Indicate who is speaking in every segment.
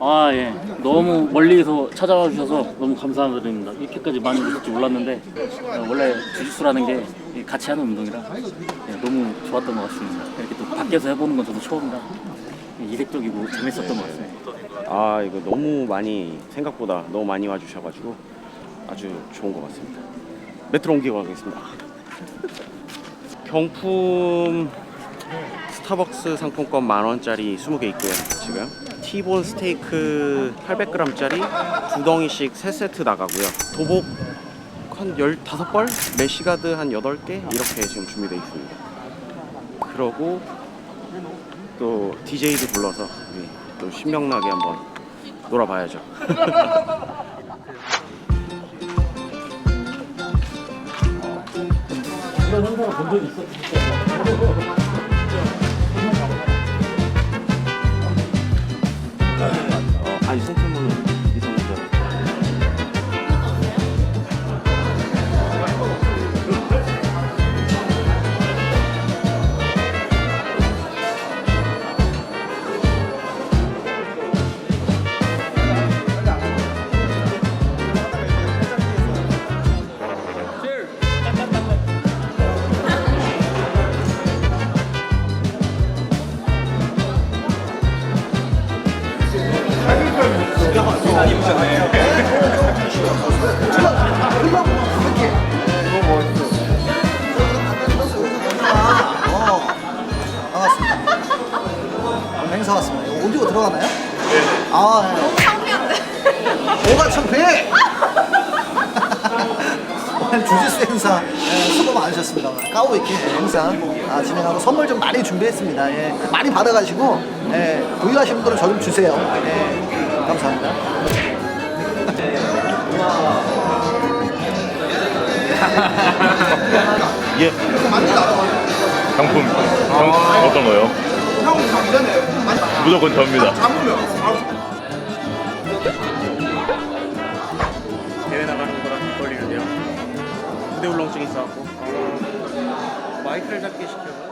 Speaker 1: 아, 예. 너무 멀리서 찾아와 주셔서 너무 감사드립니다. 이렇게까지 많이 오실 줄 몰랐는데 어, 원래 주짓수라는 게 같이 하는 운동이라 예, 너무 좋았던 것 같습니다. 이렇게 또 밖에서 해보는 건 저도 처음이라 이색적이고 재밌었던 것 같습니다.
Speaker 2: 아 이거 너무 많이 생각보다 너무 많이 와주셔가지고 아주 좋은 것 같습니다. 메트로 옮기고 가겠습니다. 경품 스타벅스 상품권 만 원짜리 20개 있고요. 지금 티본 스테이크 800g짜리 두 덩이씩 3세트 나가고요. 도복 한 15벌, 메시가드 한 8개 이렇게 지금 준비되어 있습니다. 그러고 또 DJ도 불러서 우리 또 신명나게 한번 놀아봐야죠.
Speaker 1: 이런 현상을 본 적이 있었어요.
Speaker 2: 어, 아,
Speaker 3: 네.
Speaker 4: 창피한데.
Speaker 3: 뭐가 창피해? 오늘 주짓수 행사 예, 수고 많으셨습니다. 까오이키 행사 아, 진행하고 선물 좀 많이 준비했습니다. 예, 많이 받아가시고 예, 부유하신 분들은 저 좀 주세요. 예, 감사합니다.
Speaker 2: 예.
Speaker 5: 상품 상, 어떤 거요? 무조건 접니다.
Speaker 2: 대회 부대 울렁증 있어갖고 어, 마이크를 잡게 시켜서.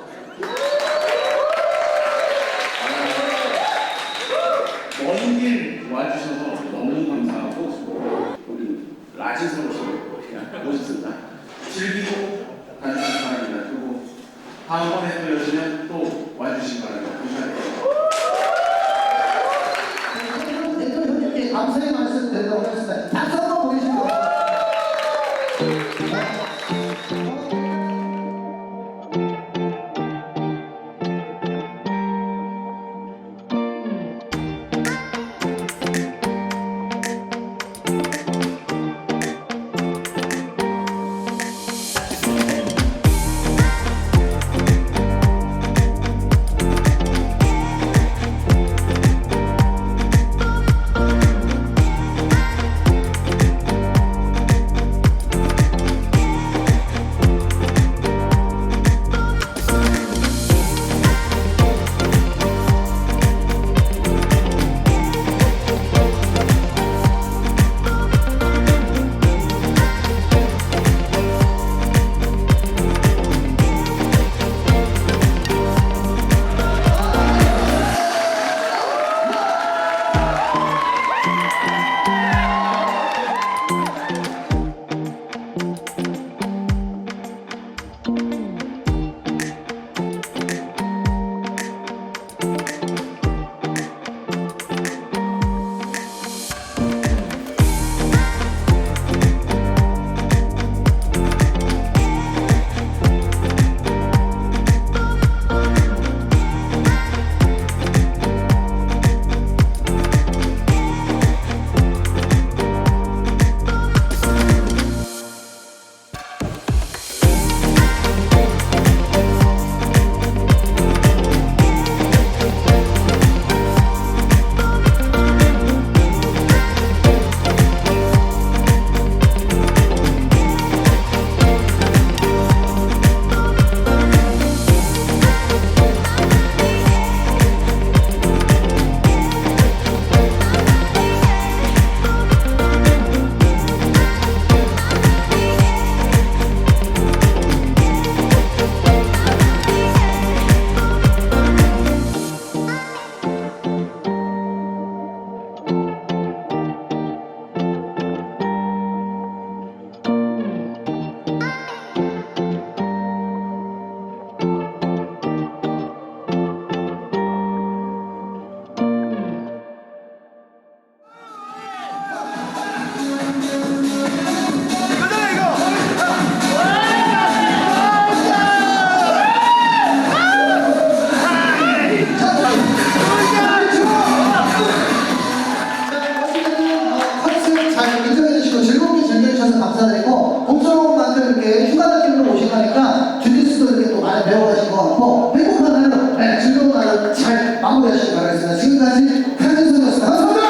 Speaker 2: 시간인 것 같고 행복한 하루, 네, 즐거운 하루 잘 마무리하시기 바라겠습니다. 지금까지 편진선이었습니다. 감사합니다.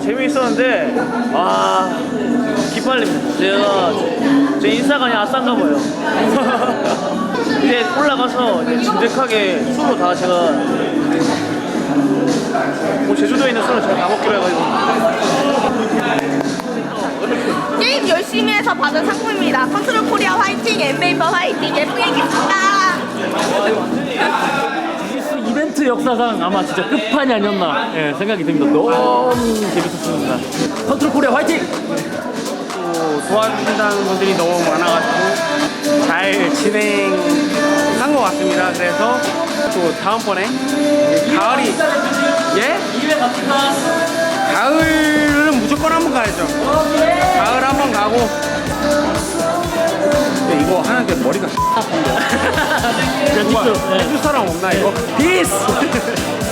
Speaker 3: 재미있었는데
Speaker 4: 아 기빨립니다 제가 제 인싸가 아싼가 봐요 이제 올라가서 이제 진득하게 수로 다 제가 뭐 제주도에 있는 술을 제가 다 먹기로 해가지고
Speaker 6: 게임 열심히 해서 받은 상품입니다. 컨트롤 코리아 화이팅, 엠베이버 화이팅, 예쁘게.
Speaker 1: 주짓수 이벤트 역사상 아마 진짜 끝판이 아니었나 예, 생각이 듭니다. 너무 재밌었습니다. 컨트롤 코리아 화이팅!
Speaker 2: 또 도와주신다는 분들이 너무 많아가지고 잘 진행한 것 같습니다. 그래서 또 다음번에 가을이 예?
Speaker 1: 2회 갑니다.
Speaker 2: 가을은 무조건 한번 가야죠. 가을 한번 가고. 근데 이거 하는데 머리가
Speaker 1: 야, 뒷수. 예.
Speaker 2: 해줄 사람 없나 이거?
Speaker 1: 피스!